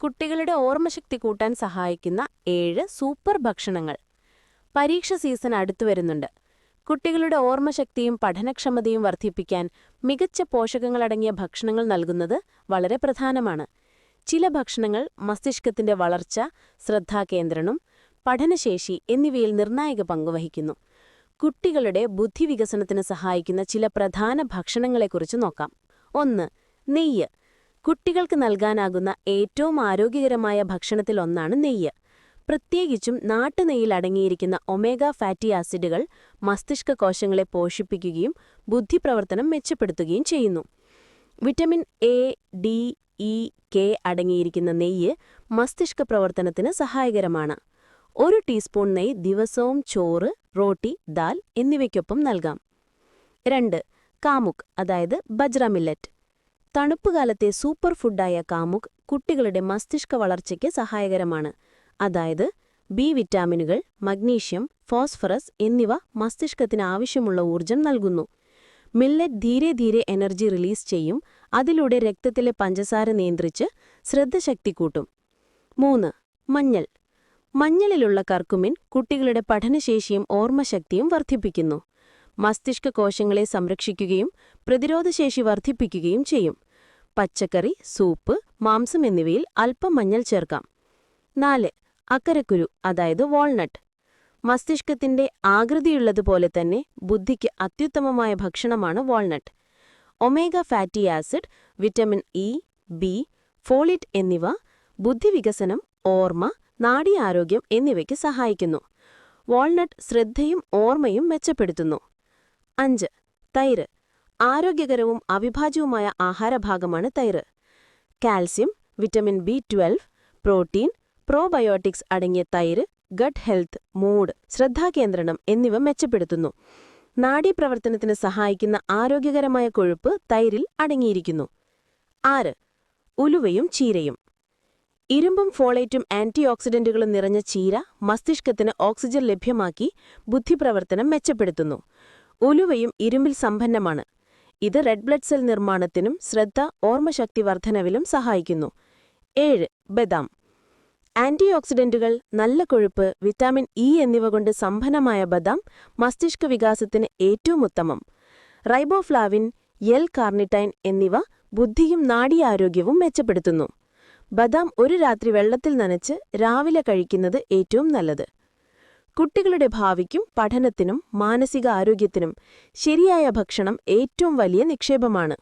കുട്ടികളുടെ ഓർമ്മശക്തി കൂട്ടാൻ സഹായിക്കുന്ന ഏഴ് സൂപ്പർ ഭക്ഷണങ്ങൾ പരീക്ഷ സീസൺ അടുത്തു വരുന്നുണ്ട്. കുട്ടികളുടെ ഓർമ്മശക്തിയും പഠനക്ഷമതയും വർദ്ധിപ്പിക്കാൻ മികച്ച പോഷകങ്ങളടങ്ങിയ ഭക്ഷണങ്ങൾ നൽകുന്നത് വളരെ പ്രധാനമാണ്. ചില ഭക്ഷണങ്ങൾ മസ്തിഷ്കത്തിന്റെ വളർച്ച ശ്രദ്ധാകേന്ദ്രണം പഠനശേഷി എന്നിവയിൽ നിർണായക പങ്കുവഹിക്കുന്നു കുട്ടികളുടെ ബുദ്ധിവികസനത്തിന് സഹായിക്കുന്ന ചില പ്രധാന ഭക്ഷണങ്ങളെക്കുറിച്ച് നോക്കാം. ഒന്ന് നെയ്യ്. കുട്ടികൾക്ക് നൽകാനാകുന്ന ഏറ്റവും ആരോഗ്യകരമായ ഭക്ഷണത്തിൽ ഒന്നാണ് നെയ്യ്. പ്രത്യേകിച്ചും നാട്ടുനെയ്യിൽ അടങ്ങിയിരിക്കുന്ന ഒമേഗ ഫാറ്റി ആസിഡുകൾ മസ്തിഷ്ക കോശങ്ങളെ പോഷിപ്പിക്കുകയും ബുദ്ധിപ്രവർത്തനം മെച്ചപ്പെടുത്തുകയും ചെയ്യുന്നു. Vitamin A D E K അടങ്ങിയിരിക്കുന്ന നെയ്യ് മസ്തിഷ്ക പ്രവർത്തനത്തിന് സഹായകരമാണ്. ഒരു ടീസ്പൂൺ നെയ്യ് ദിവസവും ചോറ് റോട്ടി ദാൽ എന്നിവയ്ക്കൊപ്പം നൽകാം. രണ്ട് കാമുക് അതായത് ബജ്ര മില്ലറ്റ്. തണുപ്പുകാലത്തെ സൂപ്പർ ഫുഡായ കാമുക് കുട്ടികളുടെ മസ്തിഷ്ക വളർച്ചയ്ക്ക് സഹായകരമാണ്. അതായത് ബി വിറ്റാമിനുകൾ മഗ്നീഷ്യം ഫോസ്ഫറസ് എന്നിവ മസ്തിഷ്കത്തിന് ആവശ്യമുള്ള ഊർജം നൽകുന്നു. മില്ലറ്റ് ധീരെ ധീരെ എനർജി റിലീസ് ചെയ്യും അതിലൂടെ രക്തത്തിലെ പഞ്ചസാര നിയന്ത്രിച്ച് ശ്രദ്ധശക്തി കൂട്ടും. മൂന്ന് മഞ്ഞൾ. മഞ്ഞളിലുള്ള കർക്കുമിൻ കുട്ടികളുടെ പഠനശേഷിയും ഓർമ്മശക്തിയും വർദ്ധിപ്പിക്കുന്നു. മസ്തിഷ്ക കോശങ്ങളെ സംരക്ഷിക്കുകയും പ്രതിരോധശേഷി വർദ്ധിപ്പിക്കുകയും ചെയ്യും. പച്ചക്കറി സൂപ്പ് മാംസം എന്നിവയിൽ അല്പം മഞ്ഞൾ ചേർക്കാം. നാല് അക്കരക്കുരു അതായത് വാൾനട്ട് മസ്തിഷ്കത്തിന്റെ ആകൃതിയുള്ളതുപോലെ തന്നെ ബുദ്ധിക്ക് അത്യുത്തമമായ ഭക്ഷണമാണ് walnut omega fatty acid vitamin E B folate എന്നിവ ബുദ്ധിവികസനം ഓർമ്മ നാഡീആരോഗ്യം എന്നിവയ്ക്ക് സഹായിക്കുന്നു. വാൾനട്ട് ശ്രദ്ധയും ഓർമ്മയും മെച്ചപ്പെടുത്തുന്നു. അഞ്ച്. തൈര്. ആരോഗ്യകരവും അവിഭാജ്യവുമായ ആഹാരഭാഗമാണ് തൈര്. Calcium vitamin B twelve protein probiotics അടങ്ങിയ തൈര് ഗട്ട് ഹെൽത്ത് മൂഡ് ശ്രദ്ധാകേന്ദ്രണം എന്നിവ മെച്ചപ്പെടുത്തുന്നു. നാഡീപ്രവർത്തനത്തിന് സഹായിക്കുന്ന ആരോഗ്യകരമായ കൊഴുപ്പ് തൈരിൽ അടങ്ങിയിരിക്കുന്നു. ആറ്. ഉലുവയും ചീരയും. ഇരുമ്പും ഫോളേറ്റും ആന്റി ഓക്സിഡന്റുകളും നിറഞ്ഞ ചീര മസ്തിഷ്കത്തിന് ഓക്സിജൻ ലഭ്യമാക്കി ബുദ്ധിപ്രവർത്തനം മെച്ചപ്പെടുത്തുന്നു. ഉലുവയും ഇരുമ്പിൽ സമ്പന്നമാണ്. ഇത് റെഡ് ബ്ലഡ് സെൽ നിർമ്മാണത്തിനും ശ്രദ്ധ ഓർമ്മശക്തി വർധനവിലും സഹായിക്കുന്നു. ഏഴ് ബദാം. ആന്റി ഓക്സിഡന്റുകൾ നല്ല കൊഴുപ്പ് വിറ്റാമിൻ ഇ എന്നിവ കൊണ്ട് സമ്പന്നമായ ബദാം മസ്തിഷ്ക വികാസത്തിന് ഏറ്റവും ഉത്തമം. റൈബോഫ്ലാവിൻ എൽ കാർണിറ്റൈൻ എന്നിവ ബുദ്ധിയും നാഡിയാരോഗ്യവും മെച്ചപ്പെടുത്തുന്നു. ബദാം ഒരു രാത്രി വെള്ളത്തിൽ നനച്ച് രാവിലെ കഴിക്കുന്നത് ഏറ്റവും നല്ലത്. കുട്ടികളുടെ ഭാവിക്കും പഠനത്തിനും മാനസിക ആരോഗ്യത്തിനും ശരിയായ ഭക്ഷണം ഏറ്റവും വലിയ നിക്ഷേപമാണ്.